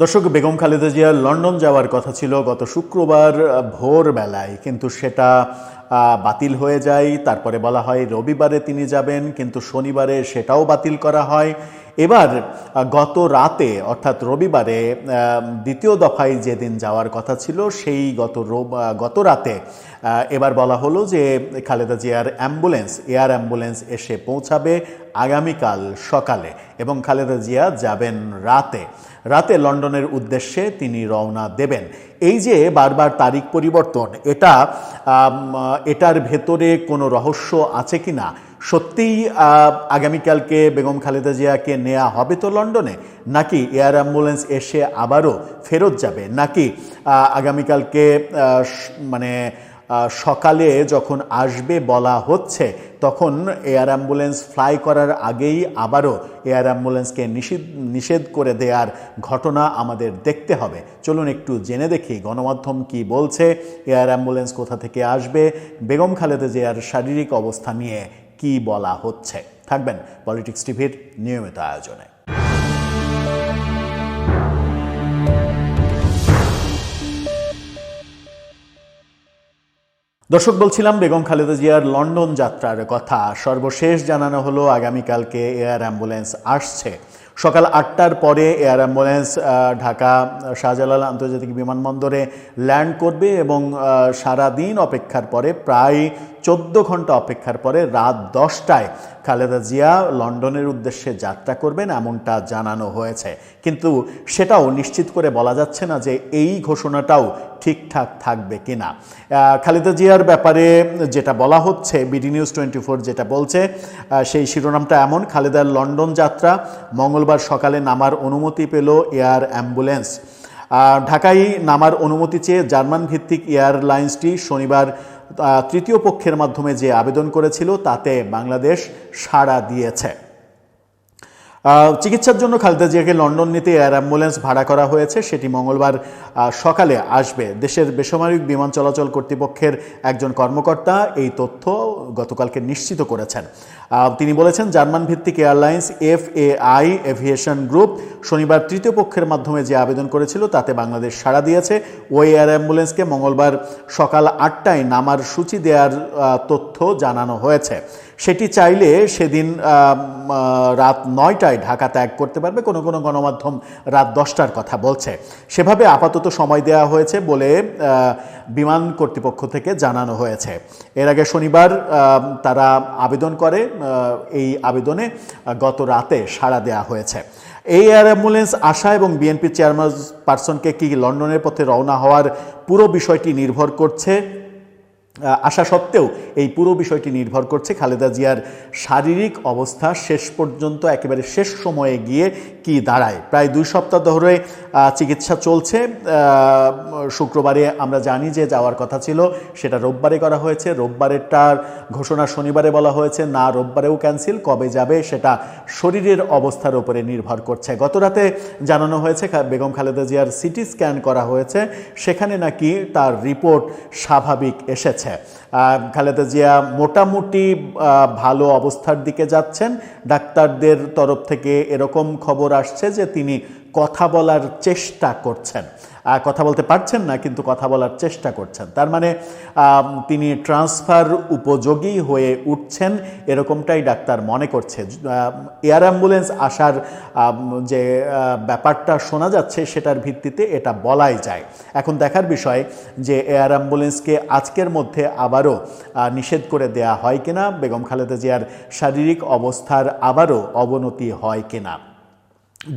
দর্শক বেগম খালেদা জিয়া লন্ডন যাওয়ার কথা ছিল গত শুক্রবার ভোরবেলায় কিন্তু সেটা বাতিল হয়ে যায়। তারপরে বলা হয়, রবিবারে তিনি যাবেন, কিন্তু শনিবারে সেটাও বাতিল করা হয়। এবার গত রাতে, অর্থাৎ রবিবারে দ্বিতীয় দফায় যেদিন যাওয়ার কথা ছিল, সেই গত গত রাতে এবার বলা হলো যে, খালেদা জিয়ার অ্যাম্বুলেন্স, এয়ার অ্যাম্বুলেন্স এসে পৌঁছাবে আগামীকাল সকালে এবং খালেদা জিয়া যাবেন রাতে। রাতে লন্ডনের উদ্দেশ্যে তিনি রওনা দেবেন। এই যে বারবার তারিখ পরিবর্তন, এটা এটার ভেতরে কোনো রহস্য আছে কি না? সত্যিই আগামীকালকে বেগম খালেদা জিয়াকে নেওয়া হবে তো লন্ডনে, নাকি এয়ার অ্যাম্বুলেন্স এসে আবারও ফেরত যাবে? নাকি আগামীকালকে মানে সকালে যখন আসবে বলা হচ্ছে, তখন এয়ার অ্যাম্বুলেন্স ফ্লাই করার আগেই আবারও এয়ার অ্যাম্বুলেন্সকে নিষেধ নিষেধ করে দেওয়ার ঘটনা আমাদের দেখতে হবে। চলুন একটু জেনে দেখি, গণমাধ্যম কি বলছে, এয়ার অ্যাম্বুলেন্স কোথা থেকে আসবে, বেগম খালেদা জিয়ার শারীরিক অবস্থা নিয়ে কি বলা হচ্ছে। থাকবেন পলিটিক্স টিভির নিয়মিত আয়োজনে। দর্শক, বলছিলাম বেগম খালেদা জিয়ার লন্ডন যাত্রার কথা। সর্বশেষ জানানো হলো, আগামীকালকে এয়ার অ্যাম্বুলেন্স আসছে। সকাল আটটার পরে এয়ার অ্যাম্বুলেন্স ঢাকা, শাহজালাল আন্তর্জাতিক বিমানবন্দরে ল্যান্ড করবে এবং সারা সারাদিন অপেক্ষার পরে, প্রায় চোদ্দ ঘণ্টা অপেক্ষার পরে রাত দশটায় খালেদা জিয়া লন্ডনের উদ্দেশ্যে যাত্রা করবেন এমনটা জানানো হয়েছে। কিন্তু সেটাও নিশ্চিত করে বলা যাচ্ছে না যে এই ঘোষণাটাও ঠিকঠাক থাকবে কিনা। খালেদা জিয়ার ব্যাপারে যেটা বলা হচ্ছে, বিডি নিউজ টোয়েন্টি ফোর যেটা বলছে সেই শিরোনামটা এমন, খালেদার লন্ডন যাত্রা মঙ্গলবার সকালে নামার অনুমতি পেল এয়ার অ্যাম্বুলেন্স। ঢাকায় নামার অনুমতি চেয়ে জার্মান ভিত্তিক এয়ারলাইন্সটি শনিবার তৃতীয় পক্ষের মাধ্যমে যে আবেদন করেছিল, তাতে বাংলাদেশ সাড়া দিয়েছে। চিকিৎসার জন্য খালেদা জিয়াকে লন্ডন নিতে এয়ার অ্যাম্বুলেন্স ভাড়া করা হয়েছে, সেটি মঙ্গলবার সকালে আসবে। দেশের বেসামরিক বিমান চলাচল কর্তৃপক্ষের একজন কর্মকর্তা এই তথ্য গতকালকে নিশ্চিত করেছেন। তিনি বলেছেন, জার্মান ভিত্তিক airlines F A I aviation group শনিবার তৃতীয় পক্ষের মাধ্যমে যে আবেদন করেছিল, তাতে বাংলাদেশ সাড়া দিয়েছে। ওই এয়ার অ্যাম্বুলেন্সকে মঙ্গলবার সকাল আটটায় নামার সূচি দেওয়ার তথ্য জানানো হয়েছে। সেটি চাইলে সেদিন রাত নয়টায় ঢাকা ত্যাগ করতে পারবে, কোনো কোনো গণমাধ্যম রাত দশটার কথা বলছে। সেভাবে আপাতত সময় দেওয়া হয়েছে বলে বিমান কর্তৃপক্ষ থেকে জানানো হয়েছে। এর আগে শনিবার তারা আবেদন করে এই আবেদনে গত রাতে সাড়া দেওয়া হয়েছে। এই এয়ার অ্যাম্বুলেন্স আসা এবং বিএনপি চেয়ারম্যান পার্সনকে কি লন্ডনের পথে রওনা হওয়ার পুরো বিষয়টি নির্ভর করছে? আসা সত্ত্বেও এই পুরো বিষয়টি নির্ভর করছে খালেদা জিয়ার শারীরিক অবস্থা শেষ পর্যন্ত একেবারে শেষ সময়ে গিয়ে কি দাঁড়ায়। প্রায় দুই সপ্তাহ ধরে চিকিৎসা চলছে। শুক্রবারে আমরা জানি যে যাওয়ার কথা ছিল, সেটা রোববারে করা হয়েছে। রোববারেরটার ঘোষণা শনিবারে বলা হয়েছে, না রোববারেও ক্যান্সেল, কবে যাবে সেটা শরীরের অবস্থার উপরে নির্ভর করছে। গত রাতে জানানো হয়েছে বেগম খালেদা জিয়ার সিটি স্ক্যান করা হয়েছে, সেখানে নাকি তার রিপোর্ট স্বাভাবিক এসেছে। है খালেদা জিয়া মোটামুটি ভালো অবস্থার দিকে যাচ্ছেন। ডাক্তারদের তরফ থেকে এরকম খবর আসছে যে তিনি কথা বলার চেষ্টা করছেন। কথা বলতে পারছেন না, কিন্তু কথা বলার চেষ্টা করছেন। তার মানে তিনি ট্রান্সফার উপযোগী হয়ে উঠছেন এরকমটাই ডাক্তার মনে করছে। এয়ার অ্যাম্বুলেন্স আসার যে ব্যাপারটা শোনা যাচ্ছে, সেটার ভিত্তিতে এটা বলাই যায়। এখন দেখার বিষয় যে, এয়ার অ্যাম্বুলেন্সকে আজকের মধ্যে আবারও নিষেধ করে দেয়া হয় কিনা, বেগম খালেদা জিয়ার শারীরিক অবস্থার আবারও অবনতি হয় কিনা।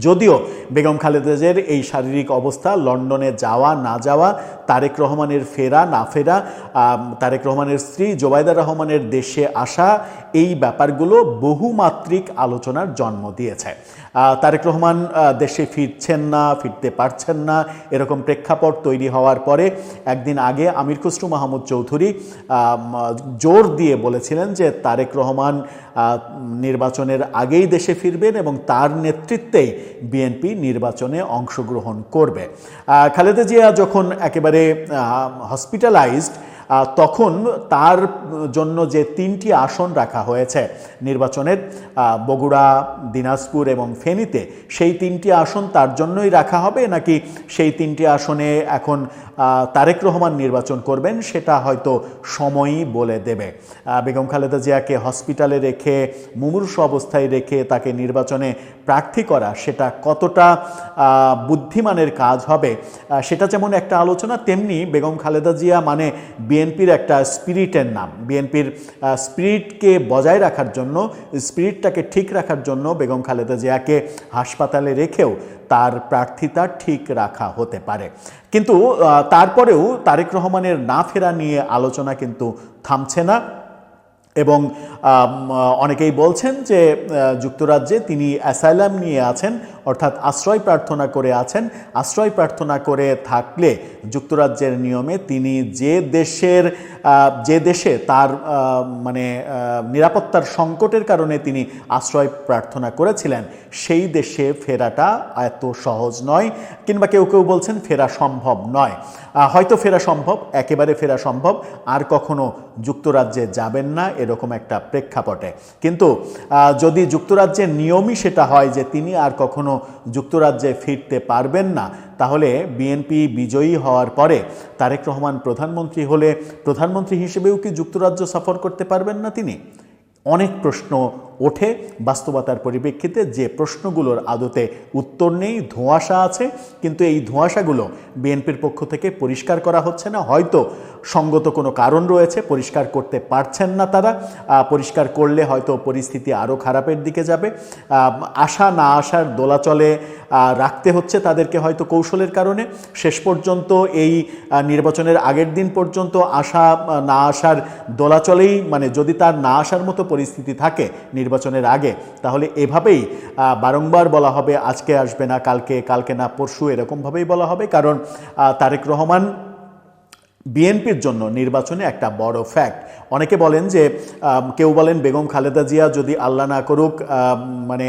যদিও বেগম খালেদা জিয়ার এই শারীরিক অবস্থা, লন্ডনে যাওয়া, না যাওয়া, তারেক রহমানের ফেরা, না ফেরা তারেক রহমানের স্ত্রী জোবাইদা রহমানের দেশে আসা, এই ব্যাপারগুলো বহুমাত্রিক আলোচনার জন্ম দিয়েছে। তারেক রহমান দেশে ফিরছেন না, ফিরতে পারছেন না, এরকম প্রেক্ষাপট তৈরি হওয়ার পরে একদিন আগে আমির খুসরু মাহমুদ চৌধুরী জোর দিয়ে বলেছিলেন যে তারেক রহমান নির্বাচনের আগেই দেশে ফিরবেন এবং তার নেতৃত্বেই বিএনপি নির্বাচনে অংশগ্রহণ করবে। খালেদা জিয়া যখন একেবারে হসপিটালাইজড তখন তার জন্য যে তিনটি আসন রাখা হয়েছে নির্বাচনের বগুড়া, দিনাজপুর এবং ফেনীতে, সেই তিনটি আসন তার জন্যই রাখা হবে নাকি সেই তিনটি আসনে এখন তারেক রহমান নির্বাচন করবেন, সেটা হয়তো সময়ই বলে দেবে। বেগম খালেদা জিয়াকে হসপিটালে রেখে, মুমূর্ষ অবস্থায় রেখে তাকে নির্বাচনে প্রার্থী করা, সেটা কতটা বুদ্ধিমানের কাজ হবে সেটা যেমন একটা আলোচনা, তেমনি বেগম খালেদা জিয়া মানে বিএনপির একটা স্পিরিটের নাম। বিএনপির স্পিরিটকে বজায় রাখার জন্য, স্পিরিটটাকে ঠিক রাখার জন্য বেগম খালেদা জিয়াকে হাসপাতালে রেখেও তার প্রার্থিতা ঠিক রাখা হতে পারে। কিন্তু তারপরেও তারেক রহমানের না ফেরা নিয়ে আলোচনা কিন্তু থামছে না এবং অনেকেই বলছেন যে যুক্তরাজ্যে তিনি অ্যাসাইলাম নিয়ে আছেন। অর্থাৎ আশ্রয় প্রার্থনা করে আছেন। আশ্রয় প্রার্থনা করে থাকলে যুক্তরাজ্যের নিয়মে তিনি যে দেশের যে দেশে তার মানে নিরাপত্তার সংকটের কারণে তিনি আশ্রয় প্রার্থনা করেছিলেন, সেই দেশে ফেরাটা এত সহজ নয় কিংবা কেউ কেউ বলছেন ফেরা সম্ভব নয়। হয়তো ফেরা সম্ভব, একেবারে ফেরা সম্ভব, আর কখনো যুক্তরাজ্যে যাবেন না, এরকম একটা প্রেক্ষাপটে। কিন্তু যদি যুক্তরাজ্যের নিয়মই সেটা হয় যে তিনি আর কখনো যুক্তরাজ্যে ফিরতে পারবেন না। তাহলে বিএনপি বিজয়ী হওয়ার পরে তারেক রহমান প্রধানমন্ত্রী হলে প্রধানমন্ত্রী হিসেবেও কি যুক্তরাজ্য সফর করতে পারবেন না তিনি? অনেক প্রশ্ন ওঠে। বাস্তবতার পরিপ্রেক্ষিতে যে প্রশ্নগুলোর আদতে উত্তর নেই, ধোঁয়াশা আছে, কিন্তু এই ধোঁয়াশাগুলো বিএনপির পক্ষ থেকে পরিষ্কার করা হচ্ছে না। হয়তো সঙ্গত কোনো কারণ রয়েছে, পরিষ্কার করতে পারছেন না তারা। পরিষ্কার করলে হয়তো পরিস্থিতি আরও খারাপের দিকে যাবে। আসা না আসার দোলাচলে রাখতে হচ্ছে তাদেরকে হয়তো কৌশলের কারণে। শেষ পর্যন্ত এই নির্বাচনের আগের দিন পর্যন্ত আসা না আসার দোলাচলেই মানে যদি তার না আসার মতো পরিস্থিতি থাকে নির্বাচনের আগে, তাহলে এভাবেই বারংবার বলা হবে, আজকে আসবে না, কালকে কালকে না, পরশু এরকমভাবেই বলা হবে। কারণ তারেক রহমান বিএনপির জন্য নির্বাচনে একটা বড় ফ্যাক্ট অনেকে বলেন যে কেউ বলেন বেগম খালেদা জিয়া যদি আল্লাহ না করুক মানে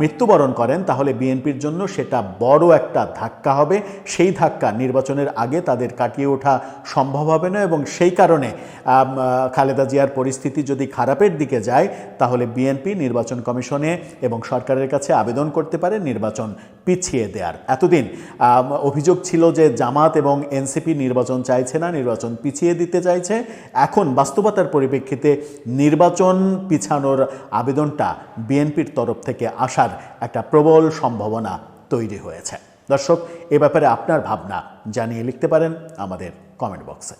মৃত্যুবরণ করেন, তাহলে বিএনপির জন্য সেটা বড় একটা ধাক্কা হবে। সেই ধাক্কা নির্বাচনের আগে তাদের কাটিয়ে ওঠা সম্ভব হবে না এবং সেই কারণে খালেদা জিয়ার পরিস্থিতি যদি খারাপের দিকে যায়, তাহলে বিএনপি নির্বাচন কমিশনে এবং সরকারের কাছে আবেদন করতে পারে নির্বাচন পিছিয়ে দেওয়ার এতদিন অভিযোগ ছিল যে জামাত এবং এনসিপি নির্বাচন চাইছে না, নির্বাচন পিছিয়ে দিতে চাইছে। এখন বাস্তবতার পরিপ্রেক্ষিতে নির্বাচন পিছানোর আবেদনটা বিএনপির তরফ থেকে আসার একটা প্রবল সম্ভাবনা তৈরি হয়েছে। দর্শক, এ ব্যাপারে আপনার ভাবনা জানিয়ে লিখতে পারেন আমাদের কমেন্ট বক্সে